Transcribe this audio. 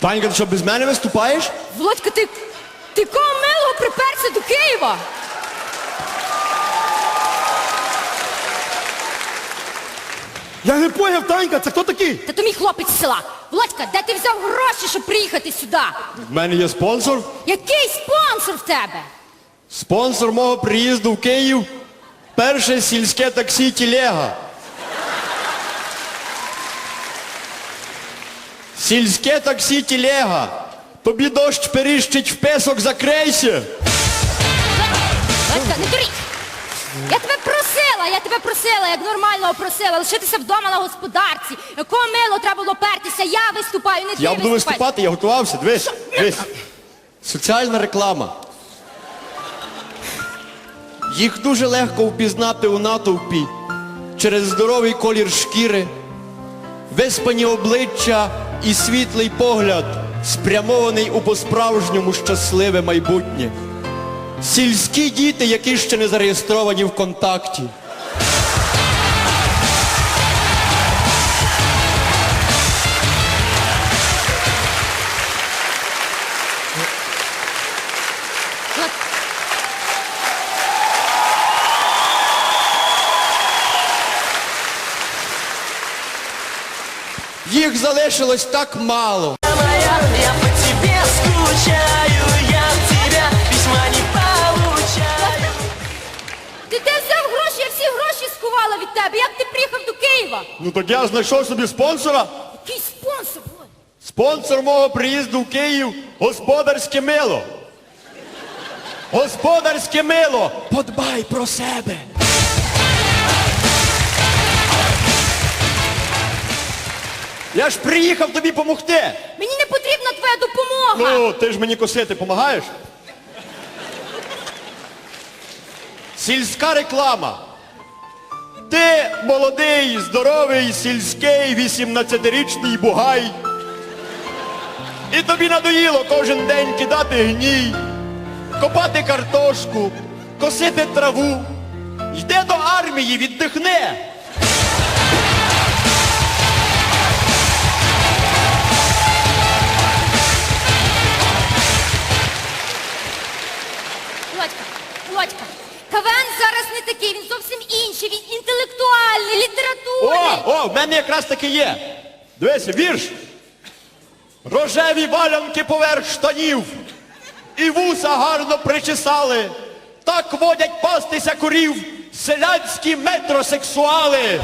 Танька, ти що без мене виступаєш? Володька, ти, ти кого милого приперся до Києва? Я не поняв, Танька, це хто такий? Та то мій хлопець з села. Володька, де ти взяв гроші, щоб приїхати сюди? В мене є спонсор. Який спонсор в тебе? Спонсор мого приїзду в Київ перше сільське таксі Тілега. Сільське таксі Тілега. Тобі дощ періщить в песок закрейся. Володька, не дуріть! Я тебе просила, я тебе просила, як нормального просила, лишитися вдома на господарці. Якого мило треба було пертися, я виступаю, не ти Я буду виступаєш. виступати, я готувався. Дивись, дивись. Соціальна реклама. Їх дуже легко впізнати у натовпі через здоровий колір шкіри, виспані обличчя і світлий погляд, спрямований у по-справжньому щасливе майбутнє. Сільські діти, які ще не зареєстровані в контакті. Їх залишилось так мало. я по тебе скучаю, я от тебя письма не получаю. Ти де взяв гроші? Я всі гроші скувала від тебе. Як ти приїхав до Києва? Ну так я знайшов собі спонсора. Який спонсор? Володь? Спонсор мого приїзду в Київ господарське мило. Господарське мило. Подбай про себе. Я ж приїхав тобі помогти. Мені не потрібна твоя допомога. Ну, ти ж мені косити помагаєш? Сільська реклама. Ти молодий, здоровий, сільський, 18-річний бугай. І тобі надоїло кожен день кидати гній, копати картошку, косити траву. Йди до армії, віддихни. КВН зараз не такий, він зовсім інший, він інтелектуальний, О, літературний. о, в мене якраз таки є. Дивися, вірш. Рожеві валянки поверх штанів. І вуса гарно причесали. Так водять пастися курів селянські метросексуали.